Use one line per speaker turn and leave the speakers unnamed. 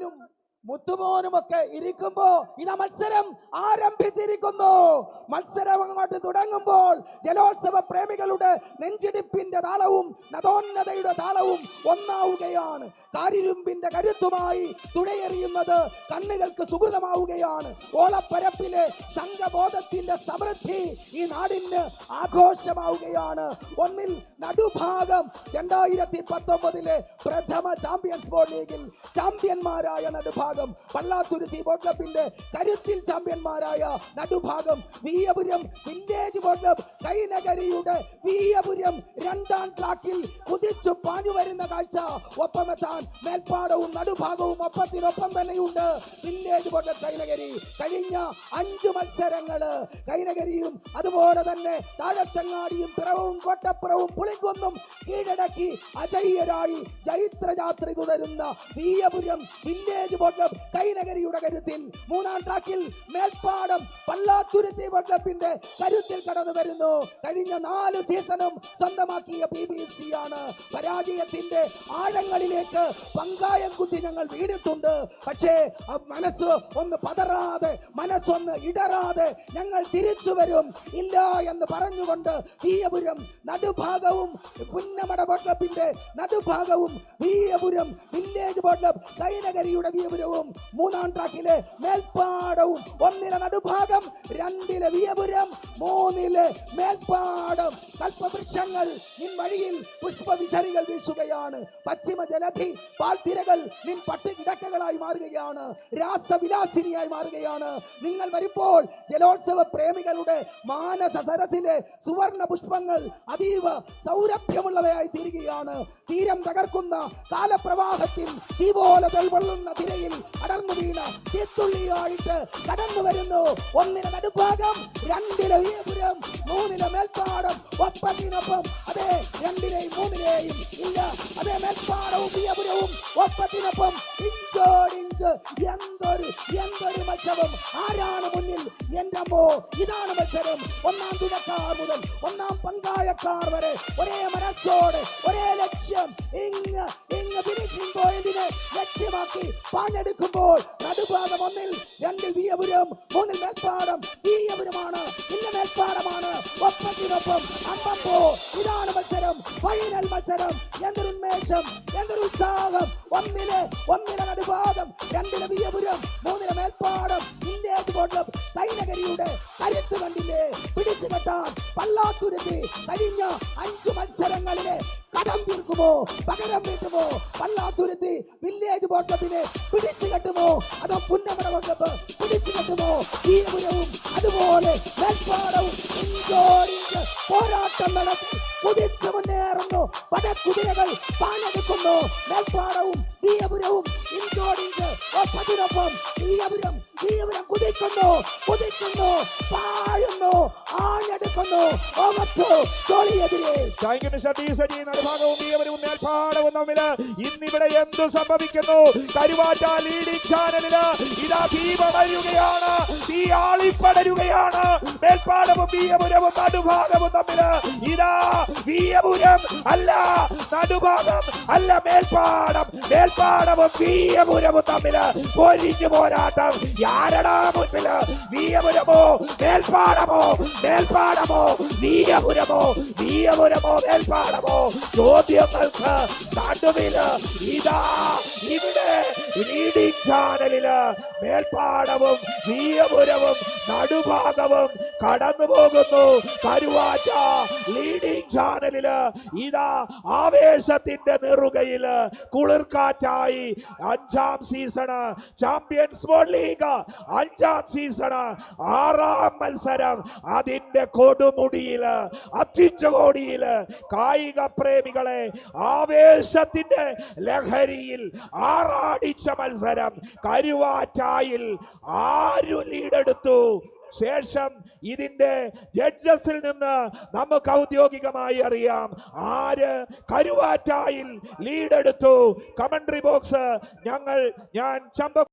ele é മുത്തുമോനുമൊക്കെ ഇരിക്കുമ്പോ ഇതാ മത്സരം ആരംഭിച്ചിരിക്കുന്നു. മത്സരം അങ്ങോട്ട് തുടങ്ങുമ്പോൾ ജലോത്സവ പ്രേമികളുടെ നെഞ്ചിടിപ്പിന്റെ താളവും നദോന്നതയുടെ താളവും ഒന്നാവുകയാണ്. കാരിരുമ്പിന്റെ കരുത്തുമായി തുഴയെറിയുന്നത് കണ്ണുകൾക്ക് സുഹൃതമാവുകയാണ്. ഓളപ്പരപ്പിലെ സംഘബോധത്തിന്റെ സമൃദ്ധി ഈ നാടിന് ആഘോഷമാവുകയാണ്. ഒന്നിൽ നടുഭാഗം രണ്ടായിരത്തി പത്തൊമ്പതിലെ പ്രഥമ ചാമ്പ്യൻസ് ബോൾ ലീഗിൽ ചാമ്പ്യന്മാരായ നടുഭാഗം പള്ളാത്തുരുത്തി ബോട്ട് ക്ലബിന്റെ കരുത്തിൽ ചാമ്പ്യന്മാരായ Nadubhagam Veeyapuram village boat club കൈനഗരിയുടെ Veeyapuram രണ്ടാം ട്രാക്കിൽ കുതിച്ചു പാഞ്ഞു വരുന്ന കാഴ്ച ഒപ്പമെത്താൻ മേൽപ്പാടവും നടുഭാഗവും ഒപ്പത്തിനൊപ്പം തന്നെയുണ്ട്. Village boat club Kainakary. കഴിഞ്ഞ അഞ്ച് മത്സരങ്ങൾ കൈനഗരിയും അതുപോലെ തന്നെ താഴത്തങ്ങാടിയും പിറവും കോട്ടപ്പുറവും പുളിക്കൊന്നും കീഴടക്കി അജയ്യരായി ജൈത്രയാത്ര തുടരുന്ന വീയപുരം വില്ലേജ് ബോട്ട് ക്ലബ് കൈനഗരിയുടെ കരുത്തിൽ മൂന്നാം ട്രാക്കിൽ മേൽപ്പാടം പള്ളാത്തുരുത്തി ബോട്ട് കരുത്തിൽ കടന്നു വരുന്നു. കഴിഞ്ഞ നാല് സീസണും സ്വന്തമാക്കിയ പി ബി സി ആണ്. പരാജയത്തിന്റെ ആഴങ്ങളിലേക്ക് പങ്കായം കുത്തി ഞങ്ങൾ വീണിട്ടുണ്ട്. പക്ഷേ മനസ്സ് ഒന്ന് പതറാതെ മനസ്സൊന്ന് ഇടറാതെ ഞങ്ങൾ തിരിച്ചു വരും. ഇല്ല എന്ന് പറഞ്ഞുകൊണ്ട് വീയപുരം നടുഭാഗവും പുന്നമട ബോട്ട് നടുഭാഗവും വീയപുരം വില്ലേജ് ബോട്ട് കൈനഗരിയുടെ വീയപുരവും മൂന്നാം ട്രാക്കിലെ മേൽപ്പാടവും ഒന്നിലെ നടുഭാഗം രണ്ടിലെ വിയപുരം മൂന്നിലെ മേൽപ്പാടം. കൽപ്പവൃക്ഷങ്ങൾ നിൻ വഴിയിൽ പുഷ്പവിശറികൾ വീശുകയാണ്. പശ്ചിമ ജലധി പാൽത്തിരകൾ നിൻ പട്ടി കിടക്കകളായി മാറുകയാണ്. രാസവിലാസിനിയായി മാറുകയാണ്. നിങ്ങൾ വരുമ്പോൾ ജലോത്സവ പ്രേമികളുടെ മാനസ സരസിലെ സുവർണ പുഷ്പങ്ങൾ അതീവ സൗരഭ്യമുള്ളവയായി തീരുകയാണ്. തീരം തകർക്കുന്ന കാലപ്രവാഹത്തിൽ തീപോലെ തെൾവള്ളുന്ന തിരയിൽ അടർന്നു വീണ തീത്തുള്ളിയായിട്ട് കടന്നു വരുന്നു. ഒന്നിലെ നടുഭാഗം രണ്ടിലെ ഈപുരം മൂന്നിലെ മേൽപ്പാടം ഒപ്പത്തിനൊപ്പം. അതെ രണ്ടിലെയും മൂന്നിലെയും ഇല്ല. അതെ മേൽപ്പാടവും വീയപുരവും ഒപ്പത്തിനൊപ്പം. ഇഞ്ചോടിഞ്ച് എന്തൊരു എന്തൊരു മത്സരം. ആരാണ് മുന്നിൽ? എന്റെ അമ്മോ ഇതാണ് മത്സരം. ഒന്നാം തുണക്കാർ മുതൽ ഒന്നാം പങ്കായക്കാർ വരെ ഒരേ മനസ്സോടെ ഒരേ ലക്ഷ്യം. ഇങ്ങ് ഇങ്ങ് ഫിനിഷിംഗ് പോയിന്റിനെ ലക്ഷ്യമാക്കി പാഞ്ഞെടുക്കുമ്പോൾ നടുഭാഗം ഒന്നിൽ രണ്ടിൽ വീയപുരം മൂന്നിൽ മേൽപ്പാടം. വീയപുരമാണ് ഇന്ന് മേൽപ്പാടമാണ്. ഒപ്പത്തിനൊപ്പം അമ്പപ്പോ ഇതാണ് മത്സരം. ഫൈനൽ മത്സരം. എന്തൊരു ഉന്മേഷം എന്തൊരു ഉത്സാഹം. ഒന്നിലെ ഒന്നിലെ നടുഭാഗം രണ്ടിലെ വീയപുരം മൂന്നിലെ മേൽപ്പാടം. വില്ലേജ് ബോർഡ് കൈനഗരിയുടെ കരുത്ത് കണ്ടില്ലേ? പിടിച്ചു കെട്ടാൻ പല്ലാത്തുരുത്തി കഴിഞ്ഞ അഞ്ചു മത്സരങ്ങളിലെ കടം തീർക്കുമോ? പകരം വീട്ടുമോ? പല്ലാത്തുരുത്തി വില്ലേജ് ബോട്ടത്തിന് പിടിച്ചു കെട്ടുമോ? അതോ പുന്നമട ക്ലബ് പിടിച്ചു കെട്ടുമോ? വീരപുരവും അതുപോലെ മേൽപ്പാടവും പോരാട്ടം നടത്തി. കുതിച്ചു മുന്നേറുന്നു. പടക്കുതിരകൾ പാലെടുക്കുന്നു മേൽപ്പാടവും വീയപുരവും ഇഞ്ചോടിഞ്ച് ഒപ്പത്തിനൊപ്പം വീയപുരം വീയപുരം കുതിക്കുന്നു കുതിക്കുന്നു പായുന്നു ആഞ്ഞെടുക്കുന്നു ഓമത്തു തോളിയെതിരെ.
മേൽപ്പാടവും തമ്മിൽ ഇന്നിവിടെ എന്ത് സംഭവിക്കുന്നു? കരുവാറ്റ ലീഡിംഗ് ചാനലിന് ഇതാ തീ പടരുകയാണ് തീ ആളിപ്പടരുകയാണ്. മേൽപ്പാടവും ഇതാ വീയപുരം അല്ല നടുഭാഗം അല്ല പോരാട്ടം. ആരടാ മുൻപിൽ? വീയപുരമോ മേൽപ്പാടമോ മേൽപ്പാടമോ വീയപുരമോ വീയപുരമോ മേൽപ്പാടമോ? ചോദ്യങ്ങൾക്ക് നടുവിൽ ഇതാ ഇവിടെ ലീഡിംഗ് ചാനലിൽ മേൽപ്പാടവും വീയപുരവും നടുഭാഗവും കടന്നു പോകുന്നു. കരുവാറ്റ ലീഡിംഗ് ചാനലിൽ ഇതാ ആവേശത്തിന്റെ നിറുകയിൽ കുളിർക്കാറ്റായി അഞ്ചാം സീസണ് ചാമ്പ്യൻസ് വേൾഡ് ലീഗ് അഞ്ചാം സീസണ് ആറാം മത്സരം അതിന്റെ കൊടുമുടിയിൽ അത്യുച്ചകോടിയിൽ കായിക പ്രേമികളെ ആവേശത്തിന്റെ ലഹരിയിൽ ആറാടിച്ച മത്സരം കരുവാറ്റായിൽ ആരു ലീഡെടുത്തു ശേഷം ഇതിന്റെ ജഡ്ജസിൽ നിന്ന് നമുക്ക് ഔദ്യോഗികമായി അറിയാം ആര് കരുവാറ്റായിൽ ലീഡെടുത്തു കമന്ററി ബോക്സ് ഞങ്ങൾ ഞാൻ ചമ്പ